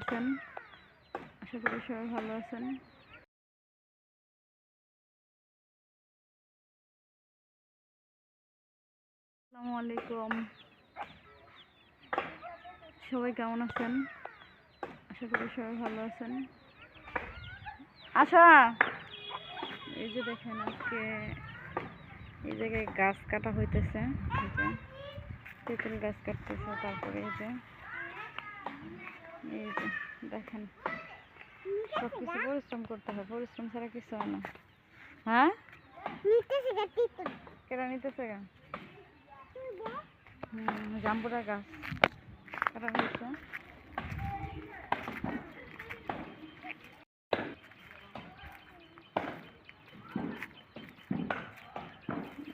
আছেন আশা করি সবাই ভালো আছেন। আসসালামু আলাইকুম। সবাই কেমন আছেন? আশা করি সবাই ভালো আছেন। আশা! এই যে দেখেন আজকে এই জায়গায় গাছ কাটা হইতেছে। তেঁতুল গাছ কাটতেছে, তারপরে এই যে এই যে দেখেন। সব কিছু পরিশ্রম করতে হয় পরিশ্রম ছাড়া কিছু হয় না। হ্যাঁ? কেটে নিতেছে গা? হুম জাম্বুরা গাছ। হয়েছে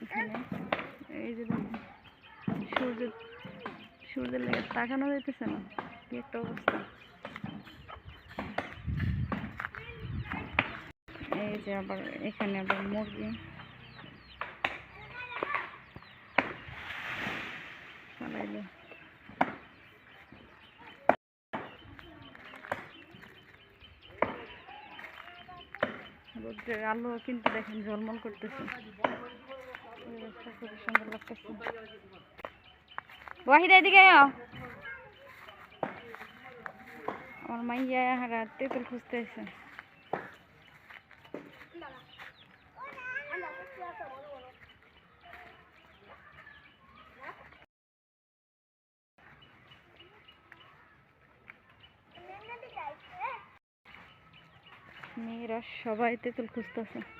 এখানে এই যে সূর্যের সূর্যের লেগে তাকানো যাইতেছে না। একটা এই যে আবার এখানে আবার মুরগি রোদ্রের আলো কিন্তু দেখেন ঝলমল করতেছে। খুবই সুন্দর ওয়াহিদা, এদিকে আমার মাইয়া হারা তেঁতুল খুঁজতে এসে মেয়েরা সবাই তেঁতুল খুঁজতেছে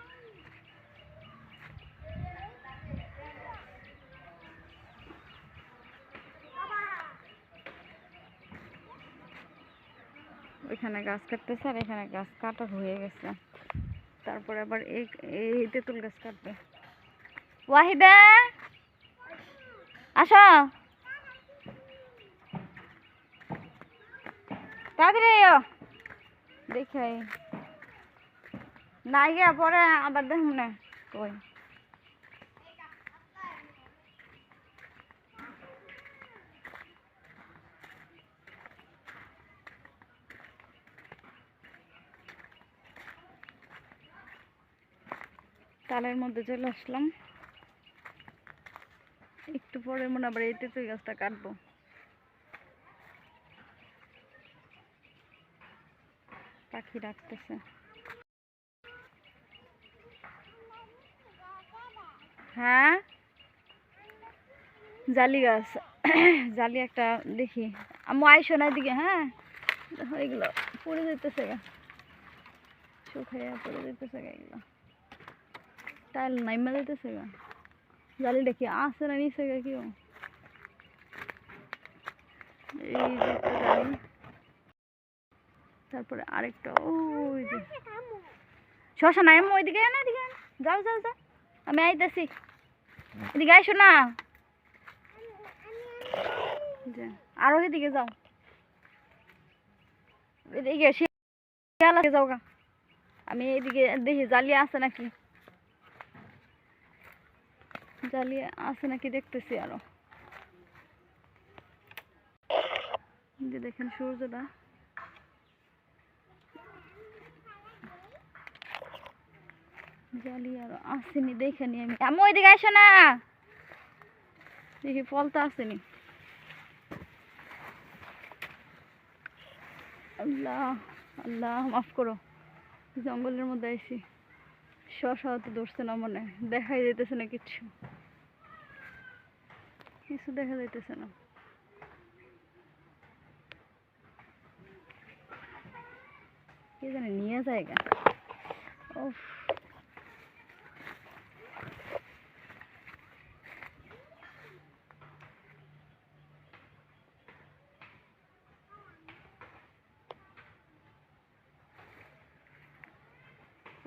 ওইখানে গাছ কাটতেছে আর এখানে গাছ কাটা হয়ে গেছে। তারপরে আবার এই এই তেঁতুল গাছ কাটবে। ওয়াহিদা! আসো। তাড়াতাড়ি। দেখাই নাই গিয়া পরে আবার দেখুন না। কই? তালের মধ্যে চলে আসলাম। একটু পরে মনে আবার এই তেঁতুল গাছটা কাটবো। পাখি ডাকতেছে। হ্যাঁ? জালি গাছ। জালি একটা দেখি। আমি আইসো না দিকে হ্যাঁ? হয়ে গেল পড়ে যেতেছে গা। শুকাইয়া পড়ে যেতেছে গা এগুলো। টাইল নাইমা যেতেছে গা জালি দেখি আসে না নিচে গা কেউ তারপরে আরেকটা ওই যে। শশা নাই আমি ওইদিকে না এদিকে যাও যাও যাও। আমি আইতেছি। এদিকে আইসো না আরও এদিকে যাও। এদিকে শিয়ালাকে যাও গা। আমি এদিকে দেখি জালিয়া আছে নাকি? জালিয়া আছে নাকি দেখতেছি আরও। যে দেখেন সূর্যটা। জালি আরও আসেনি দেখে নি আমি। আমি ওইদিকে আসো না। দেখি ফল তো আসেনি। আল্লাহ আল্লাহ, মাফ করো। জঙ্গলের মধ্যে আইসি। শশা তো ধরছে না মনে। দেখাই যাইতেছে না কিছু। কিছু দেখা যাইতেছে না। কে জানে নিয়ে জায়গা উফ।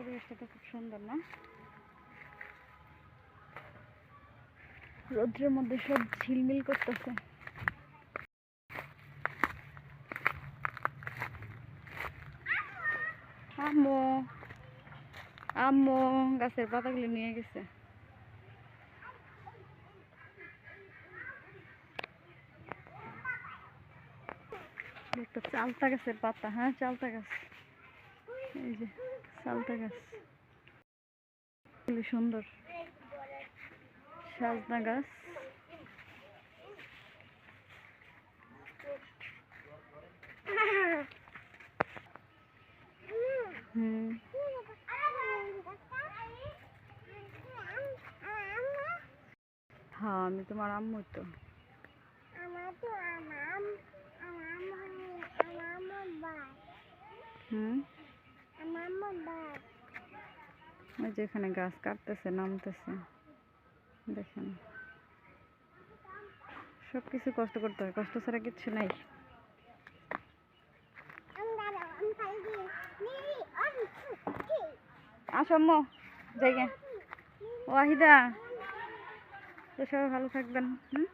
পরিবেশটা খুব সুন্দর, না? রৌদ্রের মধ্যে সব ঝিলমিল করতেছে। আম্মু আম্মু, গাছের পাতাগুলো নিয়ে গেছে। একটা চালতা গাছের পাতা হ্যাঁ চালতা গাছ। এই যে। চালতা গাছ। খুবই সুন্দর। সাজনা গাছ। হুম। হ্যাঁ আমি তোমার আম্মু তো। হুম। ওই যে এখানে গাছ কাটতেছে, নামতেছে। দেখেন। সব কিছু কষ্ট করতে হয়, কষ্ট ছাড়া কিচ্ছু নাই। আসো জায়গা ওয়াহিদা তো সবাই ভালো থাকবেন, হুম?